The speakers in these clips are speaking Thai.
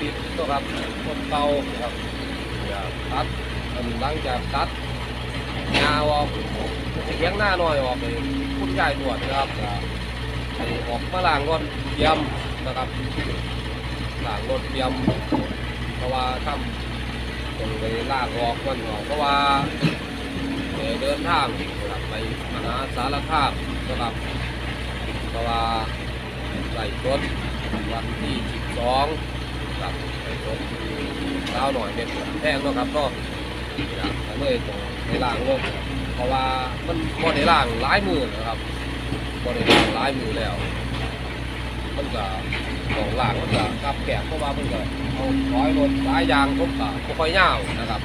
ปิดตัวครับคนเก่าครับอย่าตัดหลังจากตัดงาวออกเลี้ยงหน้าหน่อยออกเลยคุณยายตรวจนะครับออกมาล้างรถเตรียมนะครับล้างรถเตรียม เพราะว่าทำตรงไปลากออกมันออกเพราะว่าเดินทางนะครับไปมหาสารคามนะครับเพราะว่าไหลรถวันที่12 ครับไปรถเล้าหน่อยเป็นแพงเนาะครับก็ครับก็เลยต้องไปล้างรถเพราะว่ามันบ่ได้ล้างหลายมือนะครับบ่ได้ล้างหลายมือแล้ว มันก็ของล่างมันก็กลับแกะเพราะว่ามันก็เอาร้อยรถสายยางผมก็บ่ค่อยยาวนะครับ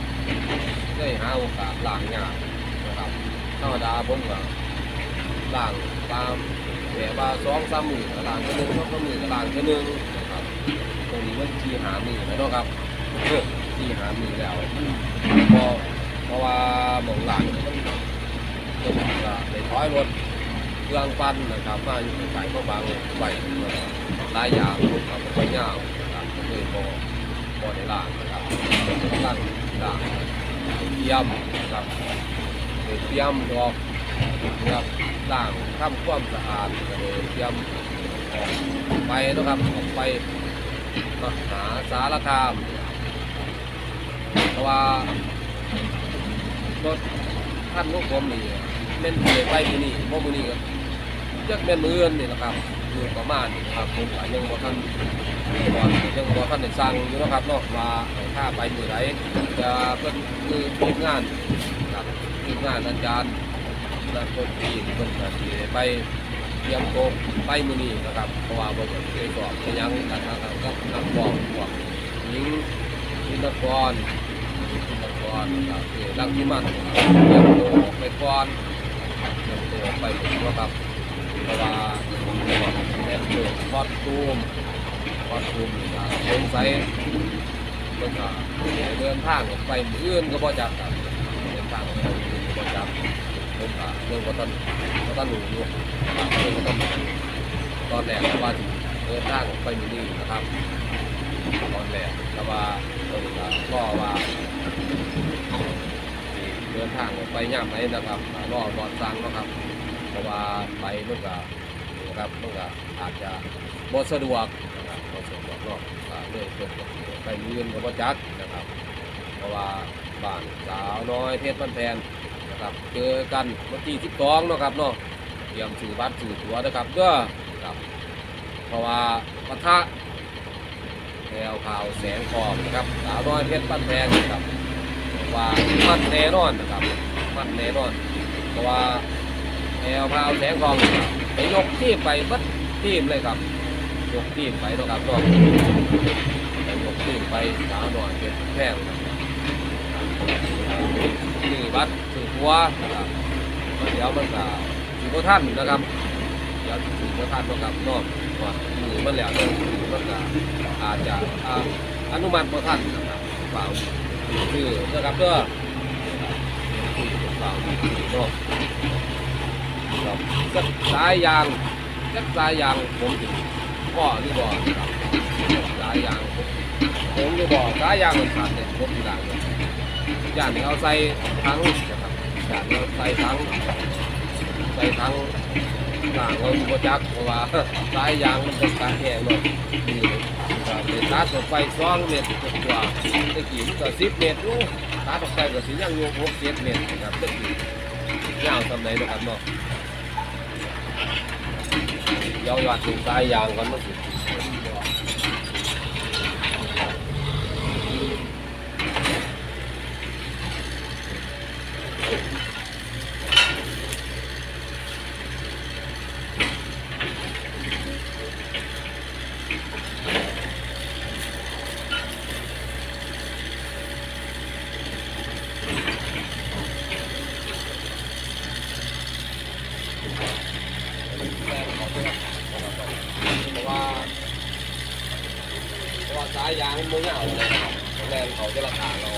เลยหาโอกาสล่างยากนะครับธรรมดาผมก็ล่างตามแบบว่าสองสามหมื่นล่างแค่หนึ่งสองสามหมื่นล่างแค่หนึ่งนะครับ ตรงนี้มันทีหามือแล้วเนาะครับเออทีหามือแล้วพอเพราะว่าหมองหลังมันมันก็ได้อยรถเครื่องปั้นนะครับมาอยู่ใส่ก็บางใบหลายอย่างครับใบยาวนะครับก็เลยพอพอได้ล่างนะครับล่างล่างเตรียมนะครับเตรียมดอกนะครับล่างทำความสะอาดเลยเตรียมออกไปนะครับออกไป มหาสารคามเพราะว่ารถท่านลูกผมนี่เล่นเไปที่นี่พราะมือนี้ก็จักแม่นมืออื่นนี่นะครับมือประมาณนี่นะครับผมก็ยังบ่ทันก่อนยังบ่ทันได้สั่งอยู่นะครับเนาะว่าถ้าไปมือไหนจะเพิ่นคือทีมงานครับทีมงานอาจารย์นักดนตรีเพิ่นก็สิไป เตรียมโตะไปมือนี้นะครับเพราะว่าบ่ได้เคยสอบไปยังกันนะครับกับนักร้องพวกหญิงศิลปกรศิลปกรนะครับคือรังที่มันเตรียมโตะไปก่อนเตรียมโตะไปถึงนะครับเพราะว่าแม่เกิดคอดตูมคอดตูมนี่ก็สงสัยเพิ่นก็เดินทางออกไปมืออื่นก็บ่จักครับเดินทางออกไปมืออื่นก็บ่จัก ผมก็เรื่องบ่ทันบ่ทันรู้อยู่เรื่องบ่ทันตอนแรกก็ว่าสิเดินทางออกไปมื้อนี้นะครับตอนแรกแต่ว่าเพิ่นก็ว่าเดินทางออกไปย่ามไหนนะครับก็รอบอดสั่งนะครับเพราะว่าไปมันก็นะครับมันก็อาจจะบ่สะดวกนะครับบ่สะดวกเนาะเลยเกิดไปยืนกับบ่จักนะครับ เพราะว่าบ้านสาวน้อยเพชรบ้านแพน นะครับเจอกันวันที่12เนาะครับเนาะเตรียมสื่อบัตรสื่อตัวนะครับเด้อครับเพราะว่าปะทะแนวข่าวแสงทองนะครับสาวน้อยเพชรบ้นแพงนะครับว่ามันแน่นอนนะครับมันแน่นอนเพราะว่าแนวพราวแสงทองไปยกทีมไปบัดทีมเลยครับยกทีมไปนะครับเนาะไปยกทีมไปสาวหน่อยเป็นแพงนี่บัด วนะครับเดี๋ยวมันก็ถือพท่านนะครับเดี๋ยวถือพท่านนะครับนาะว่ามือมันแล้วเนาะมันก็อาจจะอานุมัติพท่านนะครับเปล่าคือนะครับเด้อเปล่าเนาะครับจักสายยางจักสายยางผมถึงพ่อหรือบ่ครับสายยางผมหรือบ่สายยางมันขาดเนี่ยผมที่หลังยอย่างนี้เอาใส่ถังนะครับ อย่างนี้เอาใส่ถังใส่ถังหลังเราบ่จักเพราะว่าสายยางมันจะขาดแห้งเนาะนี่ครับเลยตัดออกไปสองเมตรกว่าตะกี้มันก็สิบเมตรอยู่ตัดออกไปก็สิยังอยู่หกเจ็ดเมตรนะครับตะกี้ยาวสำไหนนะครับเนาะย้อนยอดถึงสายยางก่อนมันสิเายยางมันไม่เอาเลยครับแรงเขาจะราคาเรา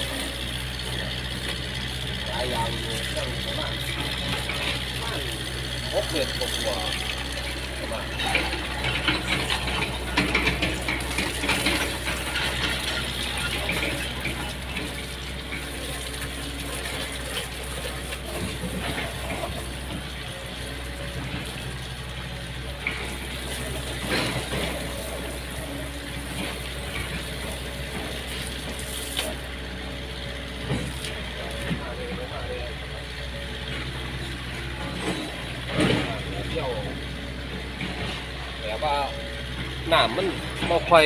สายยางอยู่ตั้งประมาณประมาณหกเมตรกว่าๆประมาณ น้ำ มันบ่ค่อย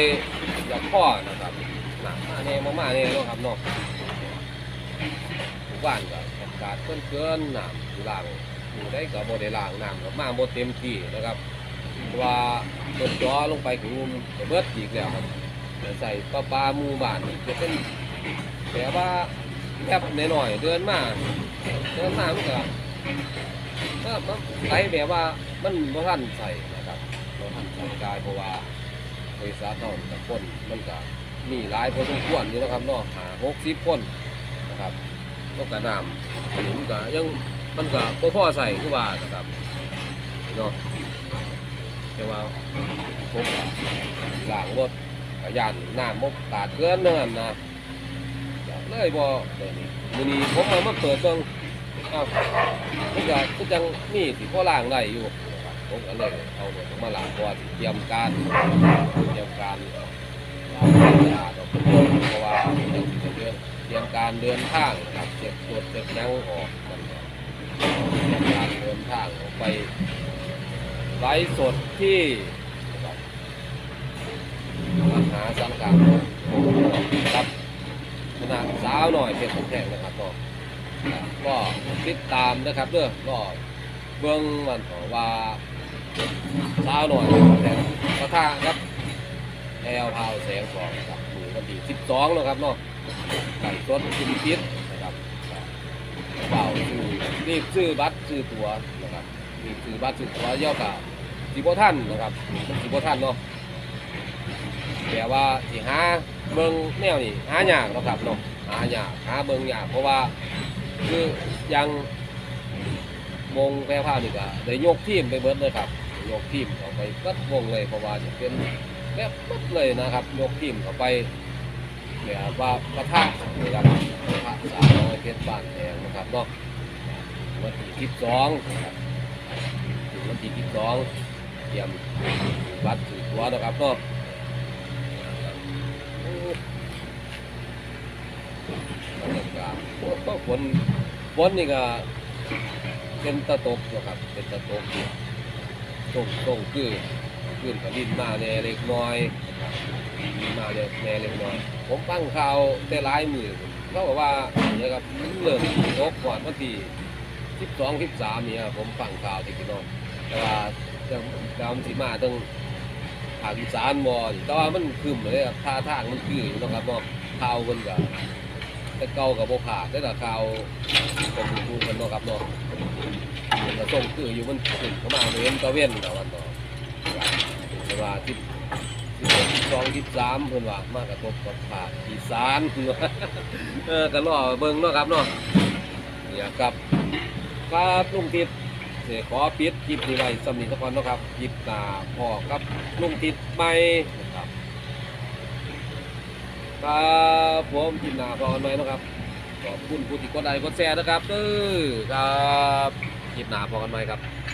อยากพ่อนะครับหน้ำมาแน่มามาแน่เนาะครับเนาะหมู่บ้านก็อากาศเกินเกินๆน้ำอยู่ล่างอยู่ได้ก็บ่ได้ล้างน้ำก็มาบ่เต็มที่นะครับเพราะว่าเปิดจอลงไปถึงมุมเบิดอีกแล้วครับใส่ปลาปลาหมู่บ้านนี่จะเป็นแต่ว่าแคบหน่อยเดินมาเดินมามันก็ก็มันไหลแบบว่ามันบ่ทันใส่นะครับบ่ทันใส่กายเพราะว่า บริษัทเราแต่คนมันก็มีหลายพอสมควรอยู่นะครับเนาะหาหกสิบคนนะครับก็กระนำอันนี้มันก็ยังมันก็บ่พอใส่คือว่านะครับเนาะแต่ว่าผมก็ล้างรถกยานน้ำมกตาเกินเนั่นนะเลยบ่เดี๋ยวนี้มื้อนี้ผมเอามาเปิดเบิ่งอ้าวมันก็จังนี่สิพ่อล่างได้อยู่ ผมก็เลยเอารถมาหล้างก่อนเตรียมการเตรียมการล้างยาดอกเพราะว่ายังสิเดินเตรียมการเดินทางครับเก็บตรวจเก็บหยังออกมันก็เตรียมการเดินทางออกไปไลฟ์สดที่มหาสังกัดครับคณะสาวหน่อยเพชรแข่งนะครับก็ก็ติดตามนะครับเด้อก็เบื้องมันขอว่า เช้าหน่อยแต่ก็ท่าครับแอลพาวแสงสองนะครับมือวันที่สิบสองนะครับเนาะไก่สดกินพิษนะครับเปล่าซื้อรีบซื้อบัตรซื้อตั๋วนะครับรีบซื้อบัตรซื้อตั๋วย่อกับสิบท่านนะครับสิบท่านเนาะแต่ว่าสิหาเบิ่งแนวนี่หายากนะครับเนาะหายากหาเบิ่งยากเพราะว่าคือยังวงแพร่ผ้านี่ก็ได้ยกทีมไปเบิดเลยครับ ยกทีมออกไปเบิดวงเลยเพราะว่าจะเป็นแบบเบิดเลยนะครับ ยกทีมเข้าไปแบบว่าประทะนี่ครับประทะสาวน้อยเพชรบานแดงนะครับเนาะวันที่ที่สองนะครับวันที่ที่สองเตรียมบัตรถือตัวนะครับเนาะบรรยากาศฝนฝนนี่ก็เป็นตะตกนะครับเป็นตะตกอยู่ย ตกตกคือขึ้นกับดินมาแน่เล็กน้อยดินมาแน่แน่เล็กน้อย ผมฟังข่าวแต่หลายมือเขาบอกว่าเนี่ยครับเริ่มตกก่อนวันที่สิบสองสิบสามเนี่ยผมฟังข่าวที่พี่น้องแต่ว่าจะดำสีมาต้องภาคอีสานบ่นี่แต่ว่ามันคืมเลยครับท่าทางมันคืออยู่นะครับเนาะข่าวมันก็แต่เก่ากับโบขาดได้แต่ข่าวผมดูกันเนาะครับเนาะ ก็ส่งคืออยู่มันขึ้นเข้ามาเว้นตะเว้นแต่วันเนาะแต่ว่าที่ที่สองที่สามเพิ่อนว่ามากกระทบกับภาคอีสานเออก็รอเบิ่งเนาะครับเนาะเนี่ยครับครับลุงติดเสียขอปิดคลิปนี้ไว้สำนีสักวันเนาะครับคลิปหนาพ่อครับลุงติดใหม่นะครับครับผมจินนาพรไหมนะครับขอบคุณผู้ที่กดไลค์กดแชร์นะครับเด้อครับ คลิปหน้าพอกันไหมครับ